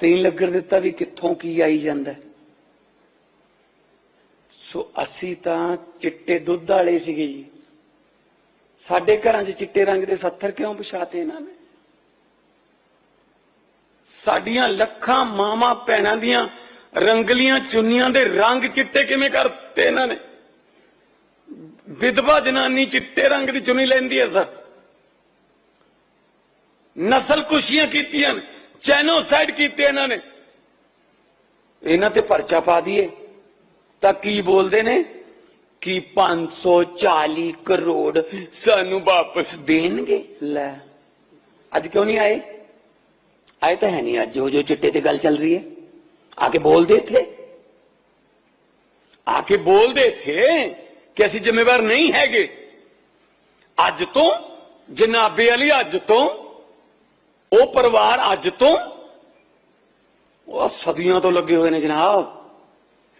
ਤੇ ਨਹੀਂ ਲੱਗਣ ਦਿੱਤਾ ਵੀ ਕਿੱਥੋਂ ਕੀ ਆਈ ਜਾਂਦਾ। ਸੋ ਅਸੀਂ ਤਾਂ ਚਿੱਟੇ ਦੁੱਧ ਵਾਲੇ ਸੀਗੇ ਜੀ। ਸਾਡੇ ਘਰਾਂ 'ਚ ਚਿੱਟੇ ਰੰਗ ਦੇ ਸੱਥਰ ਕਿਉਂ ਪਛਾਤੇ ਇਹਨਾਂ ਨੇ? ਸਾਡੀਆਂ ਲੱਖਾਂ ਮਾਵਾਂ ਭੈਣਾਂ ਦੀਆਂ ਰੰਗਲੀਆਂ ਚੁੰਨੀਆਂ ਦੇ ਰੰਗ ਚਿੱਟੇ ਕਿਵੇਂ ਕਰਤੇ ਇਹਨਾਂ ਨੇ? ਵਿਧਵਾ ਜਨਾਨੀ ਚਿੱਟੇ ਰੰਗ ਦੀ ਚੁੰਨੀ ਲੈਂਦੀ ਹੈ ਸਰ। ਨਸਲ ਕੁਸ਼ੀਆਂ ਕੀਤੀਆਂ ਨੇ। ਜੈਨੋਸਾਈਡ ਕੀਤੇ ਇਹਨਾਂ ਨੇ। ਇਹਨਾਂ ਤੇ ਪਰਚਾ ਪਾ ਦਈਏ। ਤਾਂ ਕੀ ਬੋਲਦੇ ਨੇ? ਕਿ 540 ਕਰੋੜ ਸਾਨੂੰ ਵਾਪਸ ਦੇਣਗੇ। ਲੈ, ਅੱਜ ਕਿਉਂ ਨਹੀਂ ਆਏ? ਆਏ ਤਾਂ ਹੈ ਨਹੀਂ ਅੱਜ, ਉਹ ਜੋ ਚਿੱਟੇ ਤੇ ਗੱਲ ਚੱਲ ਰਹੀ ਹੈ। ਆ ਕੇ ਬੋਲਦੇ ਇੱਥੇ। ਆ ਕੇ ਬੋਲਦੇ ਇੱਥੇ ਕਿ ਅਸੀਂ ਜ਼ਿੰਮੇਵਾਰ ਨਹੀਂ ਹੈਗੇ। ਅੱਜ ਤੋਂ ਜਨਾਬੇ ਵਾਲੀ ਅੱਜ ਤੋਂ ਉਹ ਪਰਿਵਾਰ ਅੱਜ ਤੋਂ ਉਹ ਸਦੀਆਂ ਤੋਂ ਲੱਗੇ ਹੋਏ ਨੇ ਜਨਾਬ।